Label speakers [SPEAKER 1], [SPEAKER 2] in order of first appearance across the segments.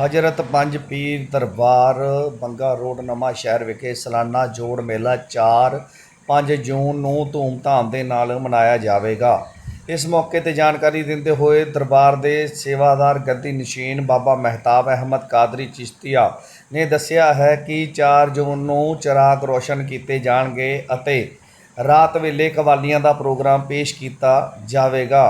[SPEAKER 1] ਹਜ਼ਰਤ ਪੰਜ ਪੀਰ ਦਰਬਾਰ ਬੰਗਾ ਰੋਡ ਨਵਾਂ ਸ਼ਹਿਰ ਵਿਖੇ ਸਾਲਾਨਾ ਜੋੜ ਮੇਲਾ 4 5 ਜੂਨ ਨੂੰ ਧੂਮਧਾਮ ਦੇ ਨਾਲ ਮਨਾਇਆ ਜਾਵੇਗਾ। ਇਸ ਮੌਕੇ ਤੇ ਜਾਣਕਾਰੀ ਦਿੰਦੇ ਹੋਏ ਦਰਬਾਰ ਦੇ ਸੇਵਾਦਾਰ ਗੱਦੀ ਨਸ਼ੀਨ ਬਾਬਾ ਮਹਿਤਾਬ ਅਹਿਮਦ ਕਾਦਰੀ ਚਿਸ਼ਤੀਆ ਨੇ ਦੱਸਿਆ ਹੈ ਕਿ 4 ਜੂਨ ਨੂੰ ਚਿਰਾਗ ਰੋਸ਼ਨ ਕੀਤੇ ਜਾਣਗੇ ਅਤੇ ਰਾਤ ਵੇਲੇ ਕਵਾਲੀਆਂ ਦਾ ਪ੍ਰੋਗਰਾਮ ਪੇਸ਼ ਕੀਤਾ ਜਾਵੇਗਾ।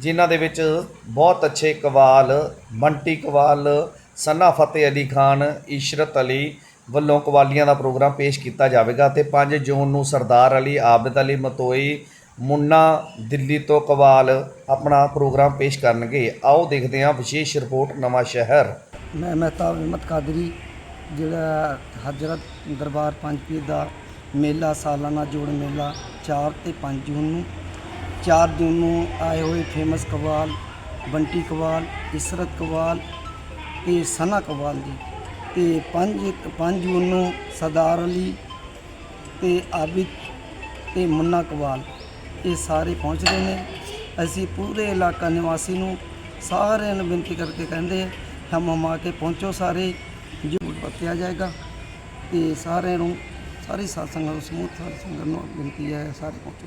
[SPEAKER 1] ਜਿਨ੍ਹਾਂ ਦੇ ਵਿੱਚ ਬਹੁਤ ਅੱਛੇ ਕਵਾਲ ਬੰਟੀ ਕਵਾਲ, ਸਨਾ ਫਤਿਹ ਅਲੀ ਖਾਨ, ਇਸ਼ਰਤ ਅਲੀ ਵੱਲੋਂ ਕਵਾਲੀਆਂ ਦਾ ਪ੍ਰੋਗਰਾਮ ਪੇਸ਼ ਕੀਤਾ ਜਾਵੇਗਾ ਤੇ 5 ਜੂਨ ਨੂੰ ਸਰਦਾਰ ਅਲੀ, ਆਬਦ ਅਲੀ, ਮਤੋਈ, ਮੁੰਨਾ, ਦਿੱਲੀ ਤੋਂ ਕਵਾਲ ਆਪਣਾ ਪ੍ਰੋਗਰਾਮ ਪੇਸ਼ ਕਰਨਗੇ। ਆਓ ਦੇਖਦੇ ਹਾਂ ਵਿਸ਼ੇਸ਼ ਰਿਪੋਰਟ ਨਵਾਂ ਸ਼ਹਿਰ।
[SPEAKER 2] ਮੈਂ ਮਹਿਤਾਬ ਅਹਿਮਦ ਕਾਦਰੀ, ਜਿਹੜਾ ਹਜ਼ਰਤ ਦਰਬਾਰ ਪੰਜ ਪੀਰ ਦਾ ਮੇਲਾ, ਸਾਲਾਨਾ ਜੋੜ ਮੇਲਾ 4 ਤੇ 5 ਜੂਨ ਨੂੰ 4 ਜੂਨ ਨੂੰ ਆਏ ਹੋਏ ਫੇਮਸ ਕਵਾਲ, ਬੰਟੀ ਕਵਾਲ, ਇਸਰਤ ਕਵਾਲ ਤੇ ਸਨਾ ਕਵਾਲ ਜੀ। ਤੇ 5 5 ਜੂਨ ਨੂੰ ਸਰਦਾਰ ਅਲੀ ਤੇ ਆਬਿਦ ਤੇ ਮੁੰਨਾ ਕਵਾਲ ਇਹ ਸਾਰੇ ਪਹੁੰਚ ਰਹੇ ਨੇ। ਅਸੀਂ ਪੂਰੇ ਇਲਾਕਾ ਨਿਵਾਸੀ ਨੂੰ ਸਾਰਿਆਂ ਨੂੰ ਬੇਨਤੀ ਕਰਕੇ ਕਹਿੰਦੇ ਹਾਂ, ਹਮ ਹਮਾ ਕੇ ਪਹੁੰਚੋ ਸਾਰੇ, ਜਰੂਰ ਵਰਤਿਆ ਜਾਏਗਾ। ਤੇ ਸਾਰਿਆਂ ਨੂੰ, ਸਾਰੀ ਸਾਧ ਸੰਗਤ ਨੂੰ, ਸਮੂਹ ਸਾਧ ਸੰਗਤ ਨੂੰ ਬੇਨਤੀ ਹੈ, ਸਾਰੇ ਪਹੁੰਚੋ।